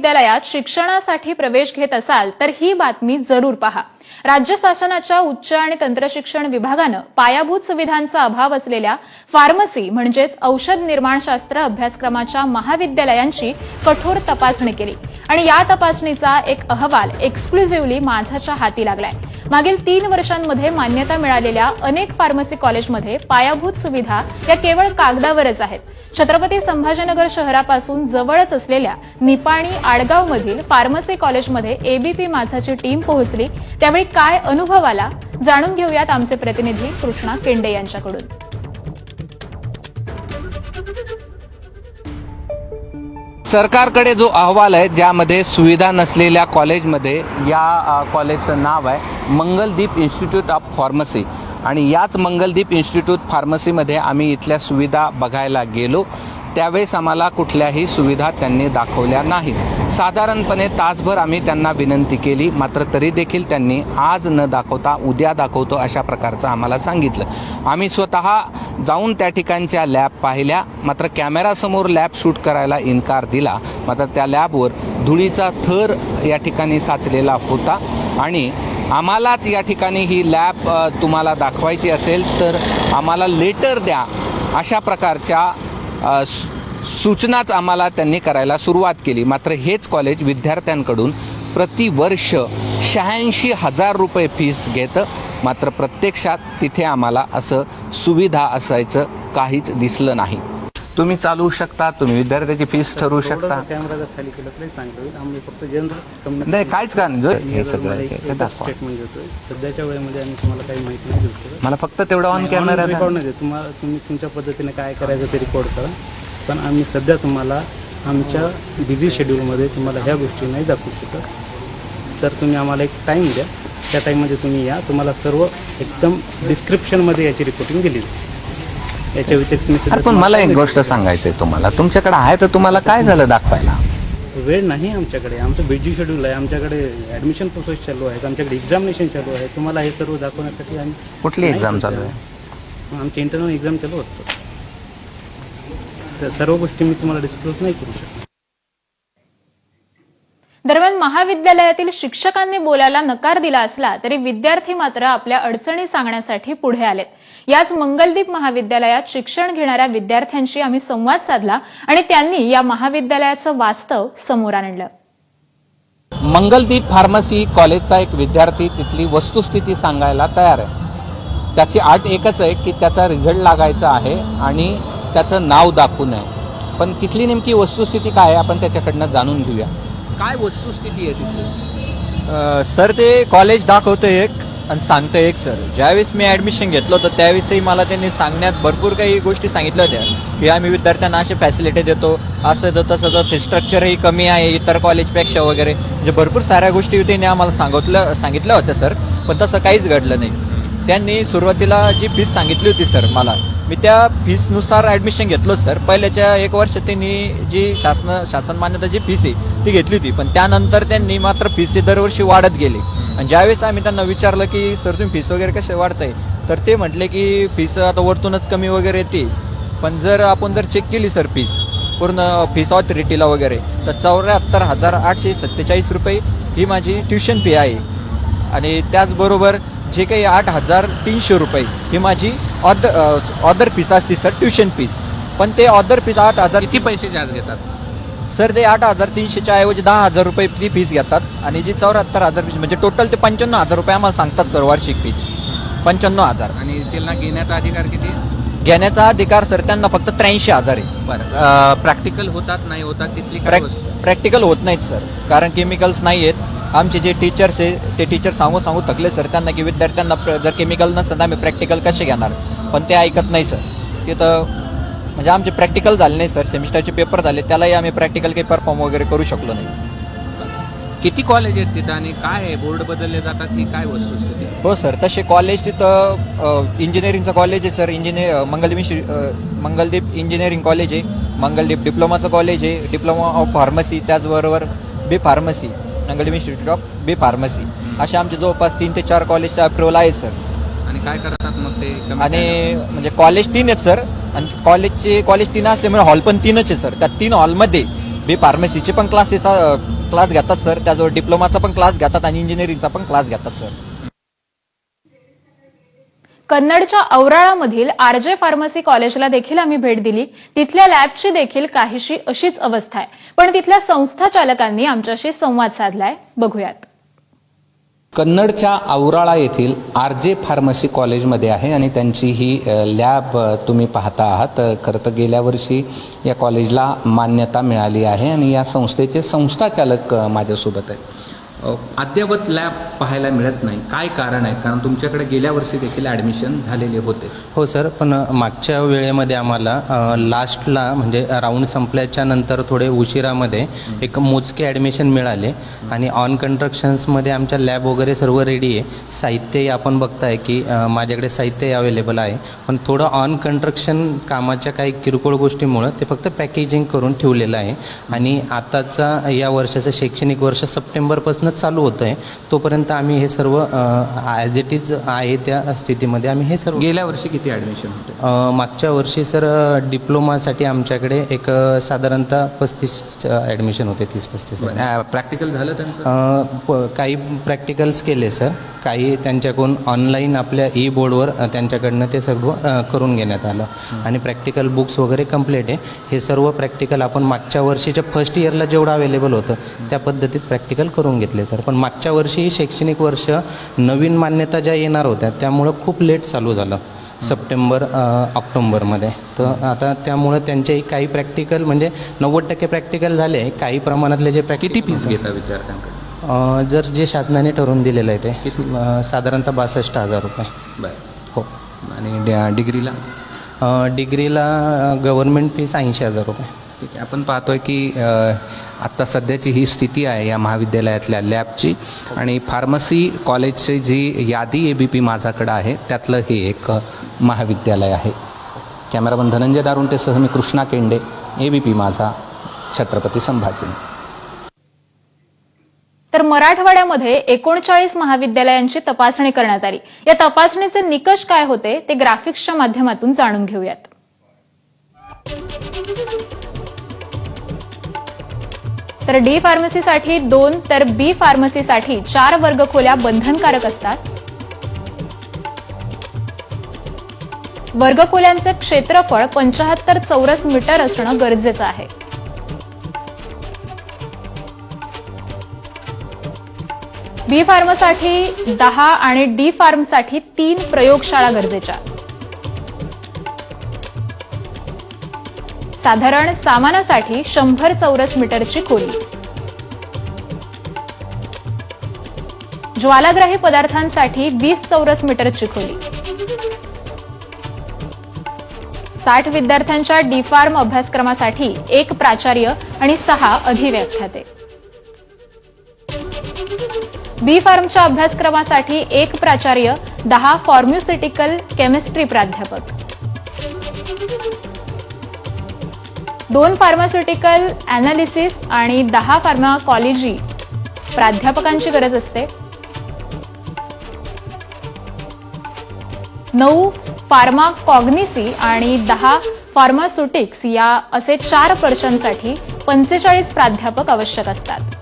विद्यालयात शिक्षणासाठी प्रवेश घेत असाल तर ही बातमी जरूर पहा. राज्य शासनाच्या उच्च आणि तंत्रशिक्षण विभागानं पायाभूत सुविधांचा अभाव असलेल्या फार्मसी म्हणजेच औषध निर्माणशास्त्र अभ्यासक्रमाच्या महाविद्यालयांची कठोर तपासणी केली. आणि या तपासणीचा एक अहवाल एक्सक्लुझिव्हली माझाच्या हाती लागलाय. मागील तीन वर्षांमध्ये मान्यता मिळालेल्या अनेक फार्मसी कॉलेजमध्ये पायाभूत सुविधा या केवळ कागदावरच आहेत. छत्रपती संभाजीनगर शहरापासून जवळच असलेल्या निपाणी आडगावमधील फार्मसी कॉलेजमध्ये एबीपी माझाची टीम पोहोचली. त्यावेळी काय अनुभव आला? जाणून घेऊयात आमचे प्रतिनिधी कृष्णा केंडे यांच्याकडून. सरकारकडे जो अहवाल आहे ज्यामध्ये सुविधा नसलेल्या कॉलेजमध्ये या कॉलेजचं नाव आहे मंगलदीप इन्स्टिट्यूट ऑफ फार्मसी. आणि याच मंगलदीप इन्स्टिट्यूट फार्मसीमध्ये आम्ही इथल्या सुविधा बघायला गेलो. त्यावेळेस आम्हाला कुठल्याही सुविधा त्यांनी दाखवल्या नाहीत. साधारणपणे तासभर आम्ही त्यांना विनंती केली मात्र तरी देखील त्यांनी आज न दाखवता उद्या दाखवतो अशा प्रकारचं आम्हाला सांगितलं. आम्ही स्वतः जाऊन त्या ठिकाणच्या लॅब पाहिल्या मात्र कॅमेरासमोर लॅब शूट करायला इन्कार दिला. मात्र त्या लॅबवर धुळीचा थर या ठिकाणी साचलेला होता आणि आम्हालाच या ठिकाणी ही लॅब तुम्हाला दाखवायची असेल तर आम्हाला लेटर द्या अशा प्रकारच्या सूचनाच आम्हाला त्यांनी करायला सुरुवात केली. मात्र हेच कॉलेज विद्यार्थ्यांकडून प्रतिवर्ष शहाऐंशी हजार रुपये फीस घेतं. मात्र प्रत्यक्षात तिथे आम्हाला असं सुविधा असायचं काहीच दिसलं नाही. तुम्ही चालवू शकता तुम्ही विद्यार्थ्याची फीस ठरवू शकता. कॅमेरा खाली केला तरी चांगलं होईल. आम्ही फक्त जनरल नाही काहीच का नाही. स्टेटमेंट देतोय. सध्याच्या वेळेमध्ये आम्ही तुम्हाला काही माहिती नाही देऊ मला फक्त तेवढं ऑन कॅमेरा रेकॉर्ड नाही. तुम्हाला तुम्ही तुमच्या पद्धतीने काय करायचं ते रेकॉर्ड करा. पण आम्ही सध्या तुम्हाला आमच्या बिझी शेड्यूलमध्ये तुम्हाला ह्या गोष्टी नाही दाखवू शकत. तर तुम्ही आम्हाला एक टाईम द्या. त्या टाईममध्ये तुम्ही या. तुम्हाला सर्व एकदम डिस्क्रिप्शनमध्ये याची रिपोर्टिंग दिली जाईल. याच्या व्यतिरिक्त अरे पण मला एक गोष्ट सांगायचंय तुम्हाला. तुमच्याकडे आहे तर तुम्हाला काय झालं दाखवायला? वेळ नाही आमच्याकडे. आमचं बिझी शेड्यूल आहे. आमच्याकडे ऍडमिशन प्रोसेस चालू आहे. आमच्याकडे एक्झामिनेशन चालू आहे. तुम्हाला हे सर्व दाखवण्यासाठी आम्ही कुठली एक्झाम. चालू आहे आमची इंटरनल एक्झाम चालू असतो. तर सर्व गोष्टी मी तुम्हाला डिस्क्लोज नाही करू शकत. दरम्यान महाविद्यालयातील शिक्षकांनी बोलायला नकार दिला असला तरी विद्यार्थी मात्र आपल्या अडचणी सांगण्यासाठी पुढे आलेत. याच मंगलदीप महाविद्यालयात शिक्षण घेणाऱ्या विद्यार्थ्यांशी आम्ही संवाद साधला आणि त्यांनी या महाविद्यालयाचं वास्तव समोर आणलं. मंगलदीप फार्मसी कॉलेजचा एक विद्यार्थी तिथली वस्तुस्थिती सांगायला तयार आहे. त्याची आट एकच आहे की त्याचा रिझल्ट लागायचा आहे आणि त्याचं नाव दाखवू नये. पण तिथली नेमकी वस्तुस्थिती काय आहे आपण त्याच्याकडनं जाणून घेऊया. काय वस्तुस्थिती आहे तिथली सर ते कॉलेज दाखवतं एक आणि सांगतं एक सर. ज्यावेळेस मी ॲडमिशन घेतलं होतं त्यावेळेसही मला त्यांनी सांगण्यात भरपूर काही गोष्टी सांगितल्या होत्या. की आम्ही विद्यार्थ्यांना असे फॅसिलिटी देतो असं तर तसं तर फी स्ट्रक्चरही कमी आहे इतर कॉलेजपेक्षा वगैरे. म्हणजे भरपूर साऱ्या गोष्टी त्यांनी आम्हाला सांगितलं सांगितल्या होत्या सर. पण तसं काहीच घडलं नाही. त्यांनी सुरुवातीला जी फीस सांगितली होती सर मला मी त्या फीसनुसार ऍडमिशन घेतलं सर पहिल्याच्या एक वर्ष त्यांनी जी शासन शासन मान्यता जी फीस आहे ती घेतली होती. पण त्यानंतर त्यांनी मात्र फीस ती दरवर्षी वाढत गेली. आणि ज्यावेळेस आम्ही त्यांना विचारलं की सर तुम्ही फीस वगैरे कसे वाढताय? तर ते म्हटले की फीस आता वरतूनच कमी वगैरे येते. पण जर आपण जर चेक केली सर फीस पूर्ण फीस ऑथॉरिटीला वगैरे तर चौऱ्याहत्तर हजार आठशे सत्तेचाळीस रुपये ही माझी ट्युशन फी आहे. आणि त्याचबरोबर जे काही आठ हजार तीनशे रुपये ही माझी ऑदर ऑदर फीस असते सर ट्युशन फीस पण ते ऑदर फीस आठ हजार किती पैसे जास्त घेतात? सर ते आठ हजार तीनशेच्या ऐवजी दहा हजार रुपये ती फीस घेतात. आणि जी चौऱ्याहत्तर हजार फीस म्हणजे टोटल ते पंच्याण्णव हजार रुपये आम्हाला सांगतात सर वार्षिक फीस पंच्याण्णव हजार. आणि त्यांना घेण्याचा अधिकार किती? घेण्याचा अधिकार सर त्यांना फक्त त्र्याऐंशी हजार आहे. बरं. प्रॅक्टिकल होतात नाही होतात तिथली काय प्रॅक- वस्तू? प्रॅक्टिकल होत नाहीत सर कारण केमिकल्स नाही आहेत आमचे जे टीचर्स आहे ते टीचर सांगू सांगू थकले सर त्यांना की विद्यार्थ्यांना जर केमिकल नसतं तर आम्ही प्रॅक्टिकल कसे घेणार? पण ते ऐकत नाही सर तिथं म्हणजे आमचे प्रॅक्टिकल झाले नाही सर सेमिस्टरचे पेपर झाले त्यालाही आम्ही प्रॅक्टिकल काही परफॉर्म वगैरे करू शकलो नाही. किती कॉलेज आहेत तिथं आणि काय आहे? बोर्ड बदलले जातात ही काय आहे? हो सर तसे कॉलेज तिथं इंजिनिअरिंगचं कॉलेज आहे सर इंजिनिअर अ, मंगलदीप इंजिनिअरिंग कॉलेज आहे. मंगलदीप डिप्लोमाचं कॉलेज आहे. डिप्लोमा ऑफ फार्मसी त्याचबरोबर B pharmacy Mangaldeep institute of B pharmacy असे आमचे जवळपास तीन ते चार कॉलेजचा अप्रुव्हल आहे सर आणि काय करतात मग ते आणि? म्हणजे कॉलेज तीन आहेत सर आणि कॉलेजचे कॉलेज तीन असल्यामुळे हॉल पण तीनच आहे सर त्या तीन हॉलमध्ये बी फार्मसीचे पण क्लासेस क्लास घेतात सर त्याजवळ डिप्लोमाचा पण क्लास घेतात आणि इंजिनिअरिंगचा पण क्लास घेतात सर कन्नडच्या औराळामधील आरजे फार्मसी कॉलेजला देखील आम्ही भेट दिली. तिथल्या लॅबची देखील काहीशी अशीच अवस्था आहे. पण तिथल्या संस्था चालकांनी आमच्याशी संवाद साधलाय. बघूयात. कन्नडच्या औराळा येथील आर जे फार्मसी कॉलेजमध्ये आहे आणि त्यांची ही लॅब तुम्ही पाहता आहात. खरं तर गेल्या वर्षी या कॉलेजला मान्यता मिळाली आहे आणि या संस्थेचे संस्था चालक माझ्यासोबत आहेत. अद्ययावत लॅब पाहायला मिळत नाही. काय कारण आहे? कारण तुमच्याकडे गेल्या वर्षी देखील ॲडमिशन झालेले होते. हो सर. पण मागच्या वेळेमध्ये आम्हाला लास्टला म्हणजे राऊंड संपल्याच्या नंतर थोडे उशिरामध्ये एक मोजके ॲडमिशन मिळाले. आणि ऑन कन्स्ट्रक्शन्समध्ये आमच्या लॅब वगैरे सर्व रेडी आहे. साहित्यही आपण बघताय की माझ्याकडे साहित्यही अवेलेबल आहे. पण थोडं ऑन कन्स्ट्रक्शन कामाच्या काही किरकोळ गोष्टीमुळं ते फक्त पॅकेजिंग करून ठेवलेलं आहे. आणि आताचा या वर्षाचं शैक्षणिक वर्ष सप्टेंबरपासूनच चालू होतं आहे तोपर्यंत आम्ही हे सर्व ॲज इट इज आहे त्या स्थितीमध्ये आम्ही हे सर्व गेल्या वर्षी किती ॲडमिशन होते? मागच्या वर्षी सर डिप्लोमासाठी आमच्याकडे एक साधारणतः पस्तीस ॲडमिशन होते तीस पस्तीस प्रॅक्टिकल झालं त्यांचं? काही प्रॅक्टिकल्स केले सर. काही त्यांच्याकडून ऑनलाईन आपल्या ई बोर्डवर त्यांच्याकडनं ते सर्व करून घेण्यात आलं. आणि प्रॅक्टिकल बुक्स वगैरे कंप्लीट आहे. हे सर्व प्रॅक्टिकल आपण मागच्या वर्षीच्या फर्स्ट इयरला जेवढं अवेलेबल होतं त्या पद्धतीत प्रॅक्टिकल करून घेतले. सर. पण मागच्या वर्षी शैक्षणिक वर्ष नवीन मान्यता ज्या येणार होत्या त्यामुळं खूप लेट चालू झालं सप्टेंबर ऑक्टोंबरमध्ये. तर आता त्यामुळं त्यांचेही काही प्रॅक्टिकल म्हणजे नव्वद टक्के प्रॅक्टिकल झाले काही प्रमाणातले जे किती फीस घेता विद्यार्थ्यांकडे? जर जे शासनाने ठरवून दिलेलं आहे ते साधारणतः बासष्ट हजार रुपये. बरं. हो. आणि डिग्रीला? डिग्रीला गव्हर्नमेंट फीस ऐंशी हजार रुपये. ठीक आहे. आपण पाहतोय की आत्ता सध्याची ही स्थिती आहे या महाविद्यालयातल्या लॅबची आणि फार्मसी कॉलेजची जी यादी ए बी पी माझ्याकडं आहे त्यातलं हे एक महाविद्यालय आहे. कॅमेरामन धनंजय दारुंटेसह मी Krishna Kende A B P Majha Chhatrapati Sambhaji. तर मराठवाड्यामध्ये एकोणचाळीस महाविद्यालयांची तपासणी करण्यात आली. या तपासणीचे निकष काय होते ते ग्राफिक्सच्या माध्यमातून जाणून घेऊयात. तर डी फार्मसीसाठी दोन तर बी फार्मसीसाठी चार वर्गखोल्या बंधनकारक असतात. वर्गखोल्यांचे क्षेत्रफळ पंचाहत्तर चौरस मीटर असणं गरजेचं आहे. बी फार्मसाठी दहा आणि डी फार्मसाठी तीन प्रयोगशाळा गरजेच्या. साधारण सामानासाठी शंभर चौरस मीटरची खोली. ज्वालाग्राही पदार्थांसाठी वीस चौरस मीटरची खोली. साठ विद्यार्थ्यांच्या डी फार्म अभ्यासक्रमासाठी एक प्राचार्य आणि सहा अधिव्याख्याते. बी फार्मच्या अभ्यासक्रमासाठी एक प्राचार्य दहा फॉर्म्युसिटिकल केमिस्ट्री प्राध्यापक. दोन फार्मास्युटिकल अनालिसिस आणि दहा फार्माकॉलॉजी प्राध्यापकांची गरज असते. नऊ फार्माकॉग्निसी आणि दहा फार्मास्युटिक्स या असे चार पर्शनसाठी पंचेचाळीस प्राध्यापक आवश्यक असतात.